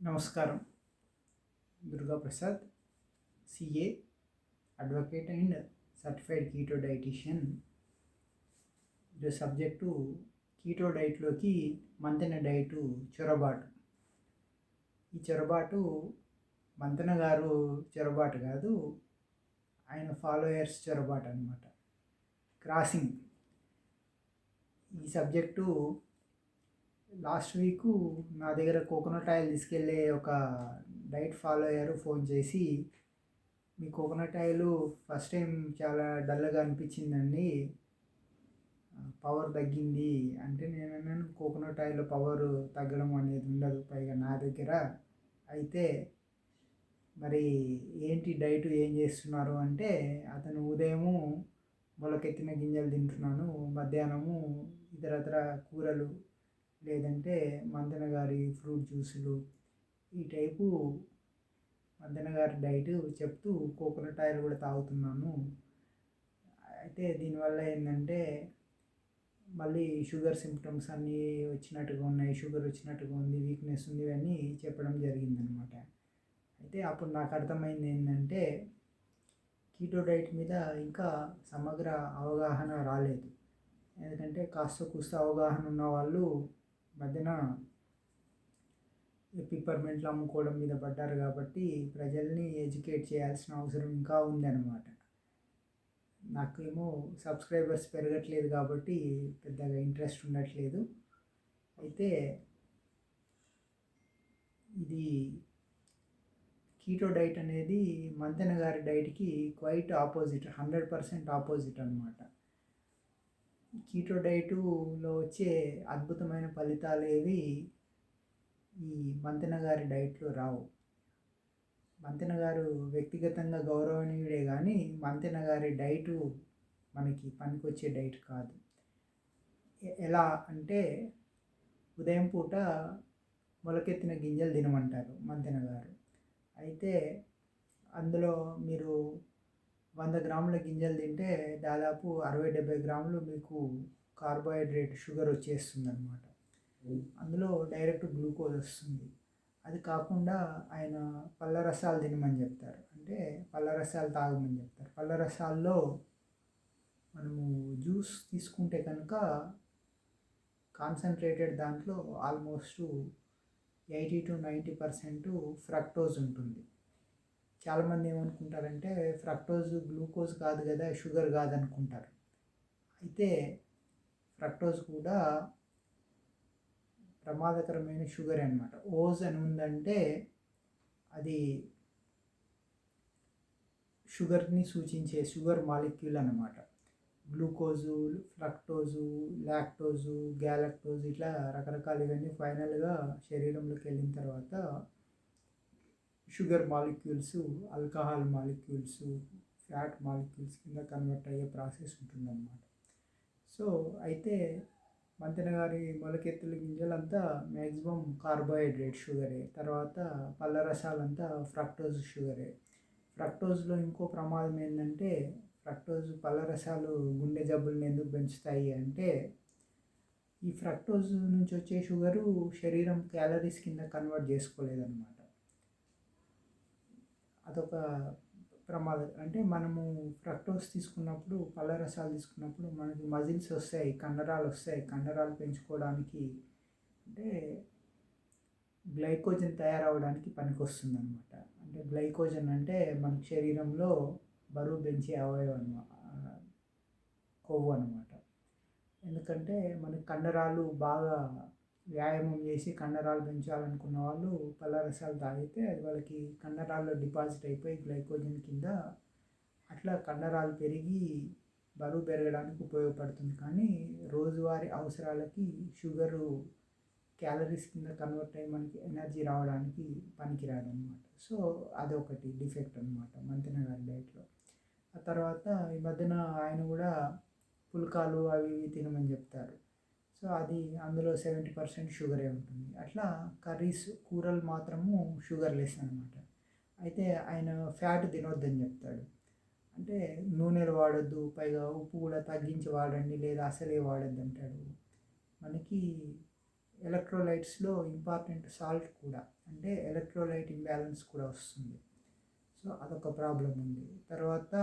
నమస్కారం. Durga Prasad CA advocate and certified keto dietitian. ఇది subject keto డైట్లోకి Manthena diet చొరబాటు. ఈ చొరబాటు మంతెన గారు చొరబాటు కాదు ఆయన ఫాలోయర్స్ చొరబాటు అనమాట క్రాసింగ్. ఈ సబ్జెక్టు లాస్ట్ వీకు నా దగ్గర కోకోనట్ ఆయిల్ తీసుకెళ్ళే ఒక డైట్ ఫాలో అయ్యారు ఫోన్ చేసి. మీ కోకోనట్ ఆయిల్ ఫస్ట్ టైం చాలా డల్గా అనిపించిందండి. పవర్ తగ్గింది అంటే నేను అన్నాను కోకోనట్ ఆయిల్ పవర్ తగ్గడం అనేది ఉండదు పైగా నా దగ్గర. అయితే మరి ఏంటి డైట్ ఏం చేస్తున్నారు అంటే అతను ఉదయము మొలకెత్తిన గింజలు తింటున్నాను మధ్యాహ్నము ఇతరతర కూరలు లేదంటే మంతెన గారి ఫ్రూట్ జ్యూసులు ఈ టైపు మంతెన గారి డైట్ చెప్తూ కోకోనట్ ఆయిల్ కూడా తాగుతున్నాను. అయితే దీనివల్ల ఏంటంటే మళ్ళీ షుగర్ సిమ్టమ్స్ అన్నీ వచ్చినట్టుగా ఉన్నాయి షుగర్ వచ్చినట్టుగా ఉంది వీక్నెస్ ఉంది అని చెప్పడం జరిగిందనమాట. అయితే అప్పుడు నాకు అర్థమైంది ఏంటంటే కీటో డైట్ మీద ఇంకా సమగ్ర అవగాహన రాలేదు. ఎందుకంటే కాస్త కూస్త అవగాహన ఉన్న వాళ్ళు మధ్యన పిప్పర్మెంట్లు అమ్ముకోవడం మీద పడ్డారు కాబట్టి ప్రజల్ని ఎడ్యుకేట్ చేయాల్సిన అవసరం ఇంకా ఉందన్నమాట. నాకేమో సబ్స్క్రైబర్స్ పెరగట్లేదు కాబట్టి పెద్దగా ఇంట్రెస్ట్ ఉండట్లేదు. అయితే ఇది కీటో డైట్ అనేది మంతెన గారి డైట్కి quite opposite hundred percent opposite అనమాట కీటో డైటులో వచ్చే అద్భుతమైన ఫలితాలు ఏవి ఈ మంతెన గారి డైట్లో రావు. మంతెన గారు వ్యక్తిగతంగా గౌరవనీయుడే కానీ మంతెన గారి డైటు మనకి పనికొచ్చే డైట్ కాదు. ఎలా అంటే ఉదయం పూట మొలకెత్తిన గింజలు తినమంటారు మంతెన గారు అయితే అందులో మీరు వంద గ్రాముల గింజలు తింటే దాదాపు అరవై డెబ్బై గ్రాములు మీకు కార్బోహైడ్రేట్ షుగర్ వచ్చేస్తుంది అనమాట అందులో డైరెక్ట్ గ్లూకోజ్ వస్తుంది. అది కాకుండా ఆయన పళ్ళ రసాలు తినమని చెప్తారు. అంటే పళ్ళ రసాలు తాగమని చెప్తారు. పళ్ళ రసాల్లో మనము జ్యూస్ తీసుకుంటే కనుక కాన్సన్ట్రేటెడ్ దాంట్లో almost eighty to ninety percent fructose ఉంటుంది. చాలామంది ఏమనుకుంటారంటే ఫ్రక్టోజ్ గ్లూకోజ్ కాదు కదా షుగర్ కాదనుకుంటారు. అయితే ఫ్రక్టోజ్ కూడా ప్రమాదకరమైన షుగర్ అనమాట ఓజ్ అని ఉందంటే అది షుగర్ని సూచించే షుగర్ మాలిక్యూల్ అనమాట గ్లూకోజు ఫ్రక్టోజు లాక్టోజు గ్యాలక్టోజు ఇట్లా రకరకాలు ఇవన్నీ ఫైనల్గా శరీరంలోకి వెళ్ళిన తర్వాత sugar molecules alcohol molecules fat molecules కింద కన్వర్ట్ అయ్యే ప్రాసెస్ ఉంటుందన్నమాట. సో అయితే మంతెన గారి మొలకెత్తుల గింజలంతా మ్యాక్సిమం కార్బోహైడ్రేట్ షుగరే. తర్వాత పళ్ళ రసాలంతా ఫ్రక్టోజ్ షుగరే. ఫ్రక్టోజ్లో ఇంకో ప్రమాదం ఏంటంటే ఫ్రక్టోజ్ పళ్ళ రసాలు గుండె జబ్బులను ఎందుకు పెంచుతాయి అంటే ఈ ఫ్రక్టోజ్ నుంచి వచ్చే షుగరు శరీరం క్యాలరీస్ కింద కన్వర్ట్ చేసుకోలేదన్నమాట. అదొక ప్రమాదం అంటే మనము ఫ్రక్టోస్ తీసుకున్నప్పుడు పళ్ళరసాలు తీసుకున్నప్పుడు మనకి మజిల్స్ వస్తాయి కండరాలు వస్తాయి. కండరాలు పెంచుకోవడానికి అంటే గ్లైకోజన్ తయారవడానికి పనికొస్తుంది అనమాట అంటే గ్లైకోజన్ అంటే మన శరీరంలో బరువు పెంచే అవయవం అనమాట కొవ్వు అనమాట ఎందుకంటే మన కండరాలు బాగా వ్యాయామం చేసి కండరాలు పెంచాలనుకున్న వాళ్ళు పళ్ళ రసాలు తాగితే అది వాళ్ళకి కండరాల్లో డిపాజిట్ అయిపోయి గ్లైకోజన్ కింద అట్లా కండరాలు పెరిగి బరువు పెరగడానికి ఉపయోగపడుతుంది. కానీ రోజువారీ అవసరాలకి షుగరు క్యాలరీస్ కింద కన్వర్ట్ అయ్యి మనకి ఎనర్జీ రావడానికి పనికిరాదు అనమాట సో అదొకటి డిఫెక్ట్ అనమాట మంతెన గారి డైట్లో. ఆ తర్వాత ఈ మధ్యన ఆయన కూడా పుల్కాలు అవి ఇవి తినమని చెప్తారు. సో అది అందులో సెవెంటీ పర్సెంట్ షుగరే ఉంటుంది. అట్లా కర్రీస్ కూరలు మాత్రము షుగర్ లెస్ అనమాట అయితే ఆయన ఫ్యాట్ తినొద్దని చెప్తాడు. అంటే నూనెలు వాడొద్దు పైగా ఉప్పు కూడా తగ్గించి వాడండి లేదా అసలే వాడద్దు అంటాడు. మనకి ఎలక్ట్రోలైట్స్లో ఇంపార్టెంట్ సాల్ట్ కూడా అంటే ఎలక్ట్రోలైట్ ఇంబ్యాలెన్స్ కూడా వస్తుంది. సో అదొక ప్రాబ్లం ఉంది తర్వాత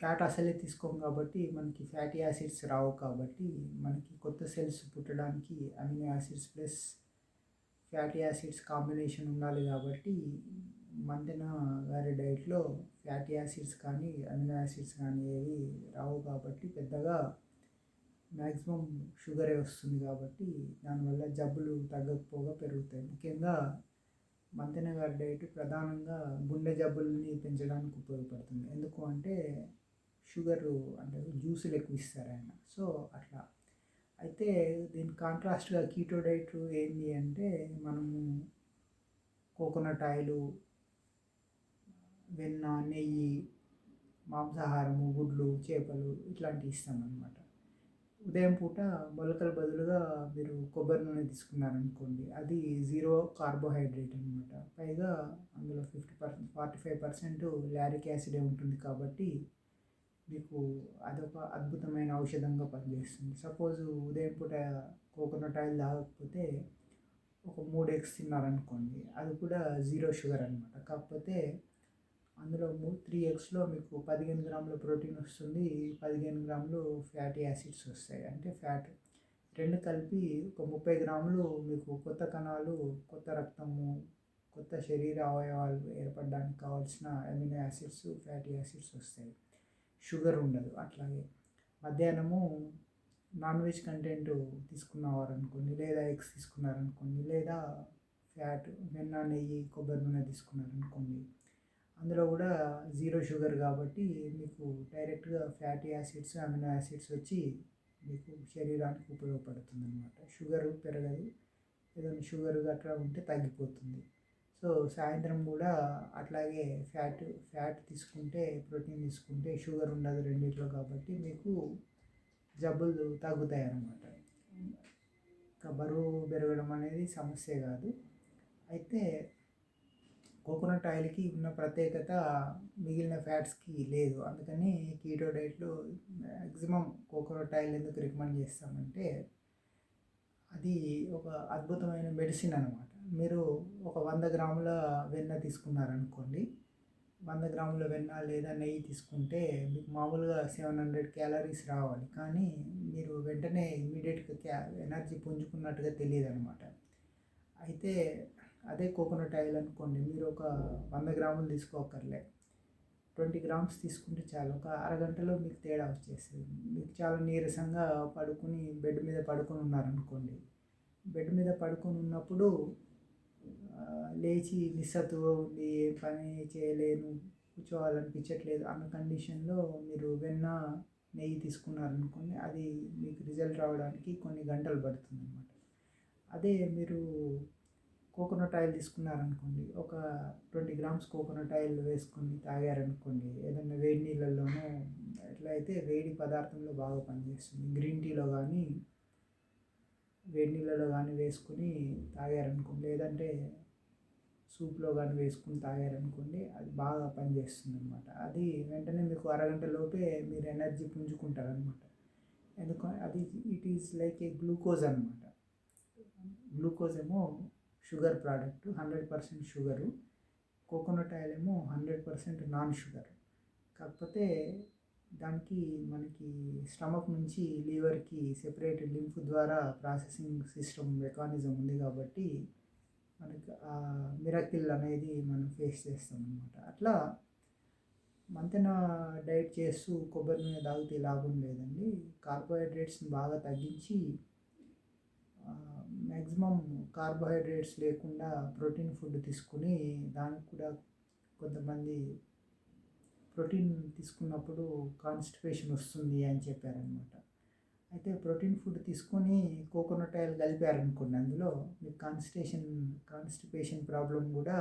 ఫ్యాట్ అసలే తీసుకోం కాబట్టి మనకి ఫ్యాటీ యాసిడ్స్ రావు కాబట్టి మనకి కొత్త సెల్స్ పుట్టడానికి amino acids plus fatty acids combination ఉండాలి కాబట్టి మంతెన గారి డైట్లో ఫ్యాటీ యాసిడ్స్ కానీ అమినో యాసిడ్స్ కానీ ఏవి రావు కాబట్టి పెద్దగా మ్యాక్సిమం షుగరే వస్తుంది కాబట్టి దానివల్ల జబ్బులు తగ్గకపోగా పెరుగుతాయి. ముఖ్యంగా మంతెన గారి డైట్ ప్రధానంగా గుండె జబ్బుల్ని పెంచడానికి ఉపయోగపడుతుంది. ఎందుకు అంటే షుగర్ అంటే జ్యూసులు ఎక్కువ ఇస్తారు ఆయన సో అట్లా. అయితే దీని కాంట్రాస్ట్గా కీటో డైట్ ఏంటి అంటే మనము కోకోనట్ ఆయిల్ వెన్న నెయ్యి మాంసాహారము గుడ్లు చేపలు ఇట్లాంటివి ఇస్తామన్నమాట. ఉదయం పూట మొలకల బదులుగా మీరు కొబ్బరి నూనె తీసుకున్నారనుకోండి అది జీరో కార్బోహైడ్రేట్ అనమాట పైగా అందులో fifty percent forty five percent lauric యాసిడే ఉంటుంది కాబట్టి మీకు అదొక అద్భుతమైన ఔషధంగా పనిచేస్తుంది. సపోజ్ ఉదయం పూట కోకోనట్ ఆయిల్ తాగకపోతే ఒక మూడు ఎగ్స్ తిన్నారనుకోండి అది కూడా జీరో షుగర్ అనమాట కాకపోతే అందులో త్రీ ఎగ్స్లో మీకు పదిహేను గ్రాముల ప్రోటీన్ వస్తుంది పదిహేను గ్రాములు ఫ్యాటీ యాసిడ్స్ వస్తాయి. అంటే ఫ్యాట్ రెండు కలిపి ఒక ముప్పై గ్రాములు మీకు కొత్త కణాలు కొత్త రక్తము కొత్త శరీర అవయవాలు ఏర్పడడానికి కావాల్సిన అమినో యాసిడ్స్ ఫ్యాటీ యాసిడ్స్ వస్తాయి. షుగర్ ఉండదు. అట్లాగే మధ్యాహ్నము నాన్ వెజ్ కంటెంట్ తీసుకున్నవారు అనుకోండి లేదా ఎగ్స్ తీసుకున్నారనుకోండి లేదా ఫ్యాట్ వెన్న నెయ్యి కొబ్బరి నూనె తీసుకున్నారనుకోండి అందులో కూడా జీరో షుగర్ కాబట్టి మీకు డైరెక్ట్గా ఫ్యాటీ యాసిడ్స్ అమినో యాసిడ్స్ వచ్చి మీకు శరీరానికి ఉపయోగపడుతుంది అనమాట షుగర్ పెరగదు. ఏదైనా షుగర్ గట్రా ఉంటే తగ్గిపోతుంది. సో సాయంత్రం కూడా అట్లాగే ఫ్యాట్ ఫ్యాట్ తీసుకుంటే ప్రోటీన్ తీసుకుంటే షుగర్ ఉండదు రెండిట్లో కాబట్టి మీకు జబ్బులు తగ్గుతాయి అన్నమాట ఇంకా బరువు పెరగడం అనేది సమస్య కాదు. అయితే కోకోనట్ ఆయిల్కి ఉన్న ప్రత్యేకత మిగిలిన ఫ్యాట్స్కి లేదు. అందుకని కీటో డైట్లో మ్యాక్సిమం కోకోనట్ ఆయిల్ ఎందుకు రికమెండ్ చేస్తామంటే అది ఒక అద్భుతమైన మెడిసిన్ అనమాట మీరు ఒక వంద గ్రాముల వెన్న తీసుకున్నారనుకోండి వంద గ్రాముల వెన్న లేదా నెయ్యి తీసుకుంటే మీకు మామూలుగా సెవెన్ హండ్రెడ్ క్యాలరీస్ రావాలి. కానీ మీరు వెంటనే ఇమీడియట్గా క్యా ఎనర్జీ పుంజుకున్నట్టుగా తెలియదు అనమాట అయితే అదే కోకోనట్ ఆయిల్ అనుకోండి మీరు ఒక వంద గ్రాములు తీసుకోకర్లే. ట్వంటీ గ్రామ్స్ తీసుకుంటే చాలు. ఒక అరగంటలో మీకు తేడా వచ్చేస్తుంది మీకు చాలా నీరసంగా పడుకుని బెడ్ మీద పడుకొని ఉన్నారనుకోండి. బెడ్ మీద పడుకొని ఉన్నప్పుడు లేచి నిస్సత్తుగా ఉండి ఏ పని చేయలేను కూర్చోవాలనిపించట్లేదు అన్న కండిషన్లో మీరు వెన్న నెయ్యి తీసుకున్నారనుకోండి అది మీకు రిజల్ట్ రావడానికి కొన్ని గంటలు పడుతుంది అనమాట అదే మీరు కోకోనట్ ఆయిల్ తీసుకున్నారనుకోండి ఒక ట్వంటీ గ్రామ్స్ కోకోనట్ ఆయిల్ వేసుకొని తాగారనుకోండి ఏదైనా వేడి నీళ్ళల్లోనూ ఎట్లా అయితే వేడి పదార్థంలో బాగా పనిచేస్తుంది. గ్రీన్ టీలో కానీ వేడి నీళ్ళలో కానీ వేసుకొని తాగారనుకోండి లేదంటే సూప్లో కానీ వేసుకుని తాగారనుకోండి అది బాగా పనిచేస్తుంది అనమాట అది వెంటనే మీకు అరగంట లోపే మీరు ఎనర్జీ పుంజుకుంటారు అనమాట ఎందుకంటే అది it is like a glucose అనమాట గ్లూకోజ్ ఏమో sugar product hundred percent sugar. Coconut oil ఏమో హండ్రెడ్ పర్సెంట్ నాన్ షుగర్. కాకపోతే దానికి మనకి స్టమక్ నుంచి లివర్కి సెపరేట్ లింఫ్ ద్వారా ప్రాసెసింగ్ సిస్టమ్ మెకానిజం ఉంది కాబట్టి మనకి ఆ మిరకిల్ అనేది మనం ఫేస్ చేస్తాం అనమాట అట్లా మంతెన డైట్ చేస్తూ కొబ్బరి నూనె తాగితే లాభం లేదండి. కార్బోహైడ్రేట్స్ని బాగా తగ్గించి మ్యాక్సిమం కార్బోహైడ్రేట్స్ లేకుండా ప్రోటీన్ ఫుడ్ తీసుకుని దానికి కూడా కొంతమంది ప్రోటీన్ తీసుకున్నప్పుడు కాన్స్టిపేషన్ వస్తుంది అని చెప్పారనమాట అయితే ప్రోటీన్ ఫుడ్ తీసుకొని కోకోనట్ ఆయిల్ కలిపారనుకోండి అందులో మీకు కాన్స్టిపేషన్ కాన్స్టిపేషన్ ప్రాబ్లం కూడా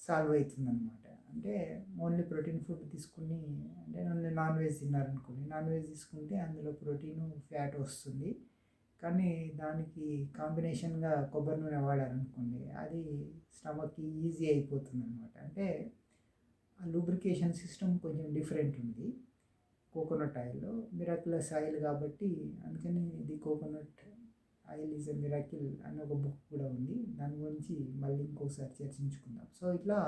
సాల్వ్ అవుతుందన్నమాట. అంటే ఓన్లీ ప్రోటీన్ ఫుడ్ తీసుకుని అంటే ఓన్లీ నాన్ వెజ్ తిన్నారనుకోండి నాన్ వెజ్ తీసుకుంటే అందులో ప్రోటీన్ ఫ్యాట్ వస్తుంది. కానీ దానికి కాంబినేషన్గా కొబ్బరి నూనె వాడారనుకోండి అది స్టమక్కి ఈజీ అయిపోతుంది అనమాట అంటే ఆ లూబ్రికేషన్ సిస్టమ్ కొంచెం డిఫరెంట్ ఉంది. కోకోనట్ ఆయిల్లో మిరాకులస్ ఆయిల్ కాబట్టి అందుకని ఇది coconut oil is a miracle అని ఒక బుక్ కూడా ఉంది. దాని గురించి మళ్ళీ ఇంకోసారి చర్చించుకుందాం. సో ఇట్లా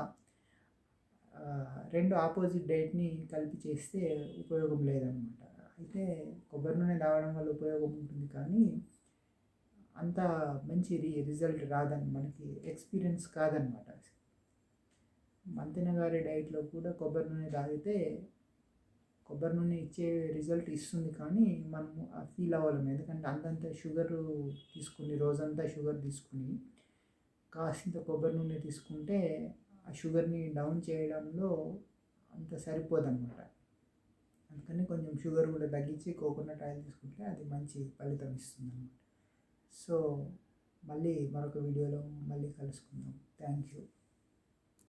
రెండు ఆపోజిట్ డైట్ని కలిపి చేస్తే ఉపయోగం లేదనమాట అయితే కొబ్బరి నూనె తాగడం వల్ల ఉపయోగం ఉంటుంది కానీ అంత మంచి రి రిజల్ట్ రాదని మనకి ఎక్స్పీరియన్స్ కాదనమాట. మంతెన గారి డైట్లో కూడా కొబ్బరి నూనె తాగితే కొబ్బరి నూనె ఇచ్చే రిజల్ట్ ఇస్తుంది కానీ మనము ఫీల్ అవ్వలేము. ఎందుకంటే అంతంత షుగర్ తీసుకుని రోజంతా షుగర్ తీసుకుని కాసింత కొబ్బరి నూనె తీసుకుంటే ఆ షుగర్ని డౌన్ చేయడంలో అంత సరిపోదన్నమాట అందుకని కొంచెం షుగర్ కూడా తగ్గించి కోకోనట్ ఆయిల్ తీసుకుంటే అది మంచి ఫలితం ఇస్తుంది అన్నమాట సో మళ్ళీ మరొక వీడియోలో మళ్ళీ కలుసుకుందాం. Thank you.